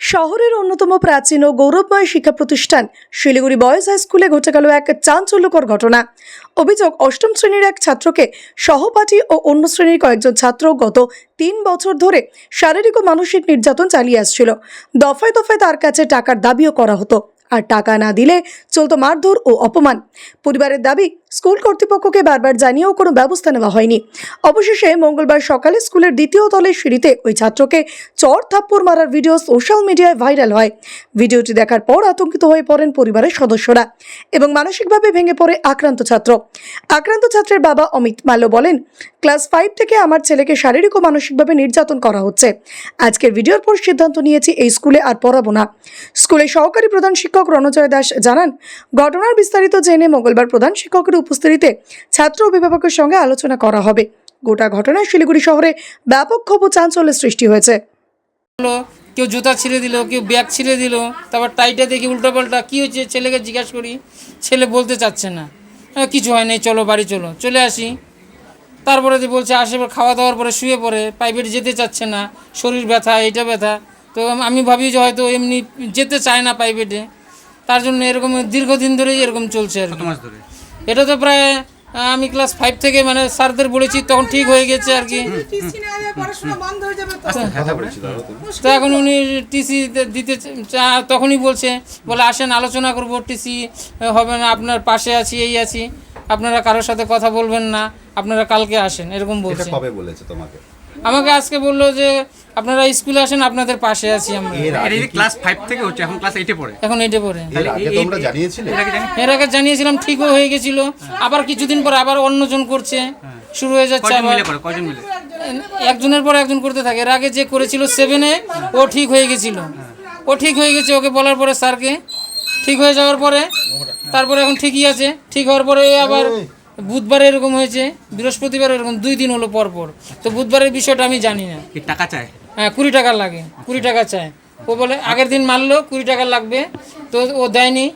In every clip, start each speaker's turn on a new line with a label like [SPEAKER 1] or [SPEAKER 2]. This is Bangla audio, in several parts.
[SPEAKER 1] শহরের অন্যতম প্রাচীন ও গৌরবময় শিক্ষা প্রতিষ্ঠান শিলিগুড়ি বয়েজ হাই স্কুলে ঘটে গেল এক চাঞ্চল্যকর ঘটনা। অভিযোগ, অষ্টম শ্রেণির এক ছাত্রকে সহপাঠী ও অন্য শ্রেণির কয়েকজন ছাত্র গত তিন বছর ধরে শারীরিক ও মানসিক নির্যাতন চালিয়ে আসছিল। দফায় দফায় তার কাছে টাকার দাবিও করা হতো। আর টাকা না দিলে চলতো মারধর ও অপমান। পরিবারের দাবি স্কুল কর্তৃপক্ষকে বারবার জানিয়েও কোনো ব্যবস্থা নেওয়া হয়নি। অবশেষে মঙ্গলবার সকালে স্কুলের দ্বিতীয় তলের সিঁড়িতে ওই ছাত্রকে চর থাপ্পড় মারার ভিডিও সোশ্যাল মিডিয়ায় ভাইরাল হয়। ভিডিওটি দেখার পর আতঙ্কিত হয়ে পড়েন পরিবারের সদস্যরা এবং মানসিকভাবে ভেঙে পড়ে আক্রান্ত ছাত্র। আক্রান্ত ছাত্রের বাবা অমিত মাল্য বলেন, ক্লাস ফাইভ থেকে আমার ছেলেকে শারীরিক ও মানসিকভাবে নির্যাতন করা হচ্ছে। আজকের ভিডিওর পর সিদ্ধান্ত নিয়েছি এই স্কুলে আর পড়াবো না। স্কুলের সহকারী প্রধান শিক্ষক রণজয় দাস জানান, ঘটনার বিস্তারিত জেনে মঙ্গলবার প্রধান শিক্ষকের উপস্থিতিতে ছাত্র অভিভাবকের সঙ্গে আলোচনা করা হবে। গোটা ঘটনায় শিলিগুড়ি শহরে ব্যাপক ক্ষোভ চাঞ্চল্যের সৃষ্টি হয়েছে।
[SPEAKER 2] কেউ জুতা ছিঁড়ে দিল কেউ ব্যাগ ছিঁড়ে দিল তারপর টাইটা দেখি উল্টো পাল্টা কী হয়েছে ছেলেকে জিজ্ঞাসা করি ছেলে বলতে চাচ্ছে না। আহ, কিছু হয় নাই চলো বাড়ি চলো। চলে আসি। তারপরে যে বলছে আসে এবার খাওয়া দাওয়ার পরে শুয়ে পড়ে প্রাইভেট যেতে চাচ্ছে না শরীর ব্যথা এটা ব্যথা। তো আমি ভাবি যে হয়তো এমনি যেতে চায় না প্রাইভেটে। তার জন্য এরকম দীর্ঘদিন ধরেই এরকম চলছে আর কি। এটা তো প্রায় আমি ক্লাস ফাইভ থেকে মানে স্যারদের বলেছি তখন ঠিক হয়ে গেছে আর কি।
[SPEAKER 3] হ্যাঁ
[SPEAKER 2] তো। এখন উনি টিসি দিতে চা- তখনই বলছে বলে আসেন আলোচনা করব টিসি হবে না আপনার পাশে আছি এই আছি। আপনারা কারোর সাথে কথা বলবেন না আপনারা কালকে আসেন এরকম বলছে।
[SPEAKER 4] কবে বলেছে তোমাকে?
[SPEAKER 2] আমাকে আজকে বলল যে আপনারা স্কুলে আসেন আপনাদের পাশে আছি আমরা।
[SPEAKER 4] এর
[SPEAKER 3] এটা
[SPEAKER 4] আগে
[SPEAKER 3] ক্লাস ফাইভ থেকে হচ্ছে এখন ক্লাস এইটে পড়ে।
[SPEAKER 2] এখন পড়ে।
[SPEAKER 4] এর আগে তোমরা জানিয়েছিলে
[SPEAKER 2] এর আগে জানিয়েছিলাম ঠিকও হয়ে গেছিল। আবার কিছুদিন পর আবার অন্যজন করছে। শুরু হয়ে যাচ্ছে আবার।
[SPEAKER 3] মিলে মিলে?
[SPEAKER 2] একজনের পর একজন করতে থাকে। এর আগে যে করেছিল সেভেনে ও ঠিক হয়ে গেছিল। ও ঠিক হয়ে গেছে ওকে বলার পরে স্যারকে। ঠিক হয়ে যাওয়ার পরে তারপরে এখন ঠিকই আছে। ঠিক হওয়ার পরে আবার বুধবার এরকম হয়েছে বৃহস্পতিবার এরকম দুই দিন হলো পর পর তো বুধবারের বিষয়টা আমি জানি না।
[SPEAKER 3] কি টাকা চায়?
[SPEAKER 2] হ্যাঁ কুড়ি টাকা লাগে কুড়ি টাকা চায়। ও বলে আগের দিন মারলো কুড়ি টাকা লাগবে। তো ও দেয়নি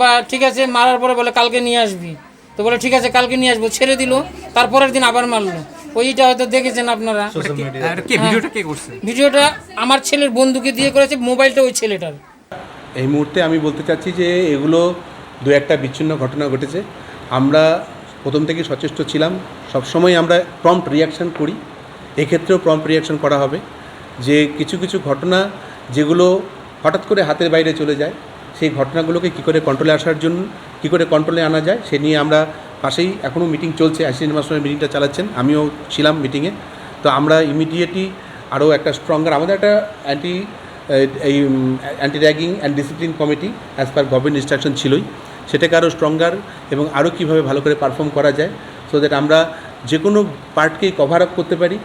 [SPEAKER 2] বা ঠিক আছে মারার পরে বলে কালকে নিয়ে আসবি। তো বলে ঠিক আছে কালকে নিয়ে আসব ছেড়ে দিল তারপরের দিন আবার মারলো। ওইটা হয়তো দেখেছেন আপনারা।
[SPEAKER 3] ভিডিওটা
[SPEAKER 2] ভিডিওটা আমার ছেলের বন্ধুকে দিয়ে করেছে মোবাইলটা ওই ছেলেটার।
[SPEAKER 5] এই মুহূর্তে আমি বলতে চাচ্ছি যে এগুলো দু একটা বিচ্ছিন্ন ঘটনা ঘটেছে। আমরা প্রথম থেকে সচেষ্ট ছিলাম। সবসময় আমরা প্রম্পট রিয়াকশান করি। এক্ষেত্রেও প্রম্পট রিয়াকশান করা হবে। যে কিছু কিছু ঘটনা যেগুলো হঠাৎ করে হাতের বাইরে চলে যায়, সেই ঘটনাগুলোকে কী করে কন্ট্রোলে আসার জন্য, কী করে কন্ট্রোলে আনা যায়, সে নিয়ে আমরা পাশেই এখনও মিটিং চলছে। অ্যাসিস্ট্যান্ট মাস্টার মিটিংটা চালাচ্ছেন। আমিও ছিলাম মিটিংয়ে তো আমরা ইমিডিয়েটলি আরও একটা স্ট্রঙ্গার আমাদের একটা অ্যান্টি এই anti ragging and discipline committee as per government instruction ছিলই। সেটাকে আরও স্ট্রঙ্গার এবং আরও কীভাবে ভালো করে পারফর্ম করা যায় সো দ্যাট আমরা যে কোনো পার্টকেই কভার আপ করতে পারি,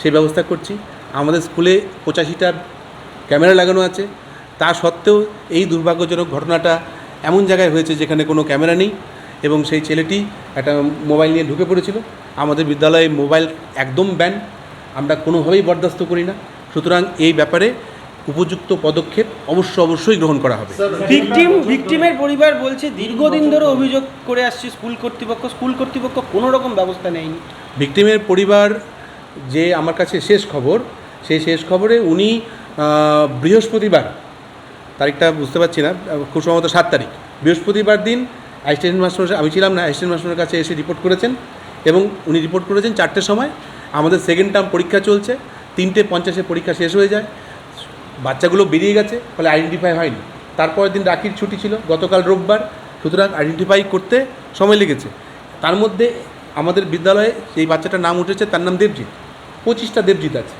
[SPEAKER 5] সেই ব্যবস্থা করছি। আমাদের স্কুলে পঁচাশিটা ক্যামেরা লাগানো আছে। তা সত্ত্বেও এই দুর্ভাগ্যজনক ঘটনাটা এমন জায়গায় হয়েছে যেখানে কোনো ক্যামেরা নেই এবং সেই ছেলেটি একটা মোবাইল নিয়ে ঢুকে পড়েছিল। আমাদের বিদ্যালয়ে মোবাইল একদম ব্যান আমরা কোনোভাবেই বরদাস্ত করি না। সুতরাং এই ব্যাপারে উপযুক্ত পদক্ষেপ অবশ্য অবশ্যই গ্রহণ করা হবে
[SPEAKER 6] ভিকটিম ভিকটিমের পরিবার বলছে দীর্ঘদিন ধরে অভিযোগ করে আসছে স্কুল কর্তৃপক্ষ স্কুল কর্তৃপক্ষ কোনো রকম ব্যবস্থা নেয়নি
[SPEAKER 5] ভিকটিমের পরিবার যে আমার কাছে শেষ খবর সেই শেষ খবরে উনি বৃহস্পতিবার তারিখটা বুঝতে পারছি না খুব সম্ভবত সাত তারিখ বৃহস্পতিবার দিন অ্যাসিস্ট্যান্ট মাস্টার আমি ছিলাম না অ্যাসিস্ট্যান্ট মাস্টারের কাছে এসে রিপোর্ট করেছেন এবং উনি রিপোর্ট করেছেন চারটের সময় আমাদের সেকেন্ড টার্ম পরীক্ষা চলছে তিনটে পঞ্চাশে পরীক্ষা শেষ হয়ে যায় বাচ্চাগুলো বেরিয়ে গেছে ফলে আইডেন্টিফাই হয়নি। তারপরের দিন রাখির ছুটি ছিল গতকাল রোববার। সুতরাং আইডেন্টিফাই করতে সময় লেগেছে। তার মধ্যে আমাদের বিদ্যালয়ে সেই বাচ্চাটার নাম উঠেছে তার নাম দেবজিৎ। পঁচিশটা দেবজিৎ আছে।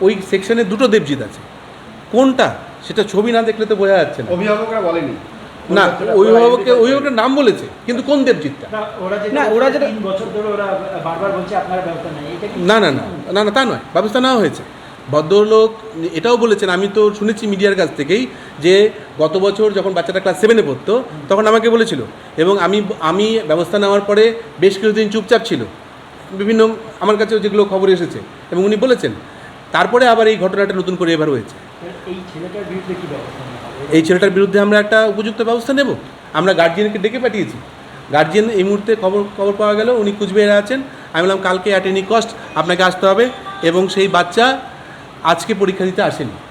[SPEAKER 5] ওই সেকশনে দুটো দেবজিৎ আছে। কোনটা? সেটা ছবি না দেখলে তো বোঝা যাচ্ছে না।
[SPEAKER 4] অভিভাবকরা বলেনি।
[SPEAKER 5] না অভিভাবকের অভিভাবকের নাম বলেছে কিন্তু কোন দেবজিৎটা?
[SPEAKER 6] না ওরা যেটা
[SPEAKER 5] না না না না না তা নয়। ব্যবস্থা নেওয়া হয়েছে। ভদ্রলোক এটাও বলেছেন আমি তো শুনেছি মিডিয়ার কাছ থেকেই যে গত বছর যখন বাচ্চাটা ক্লাস সেভেনে পড়তো তখন আমাকে বলেছিল এবং আমি আমি ব্যবস্থা নেওয়ার পরে বেশ কিছুদিন চুপচাপ ছিল। বিভিন্ন আমার কাছেও যেগুলো খবর এসেছে এবং উনি বলেছেন তারপরে আবার এই ঘটনাটা নতুন করে এবার হয়েছে। এই ছেলেটার বিরুদ্ধে আমরা একটা উপযুক্ত ব্যবস্থা নেব। আমরা গার্জিয়ানকে ডেকে পাঠিয়েছি। গার্জিয়ান এই মুহূর্তে খবর খবর পাওয়া গেল উনি কুচবিহারে আছেন। আমি বললাম কালকে অ্যাট এনি কস্ট আপনাকে আসতে হবে এবং সেই বাচ্চা আজকে পরীক্ষা দিতে আসেনি।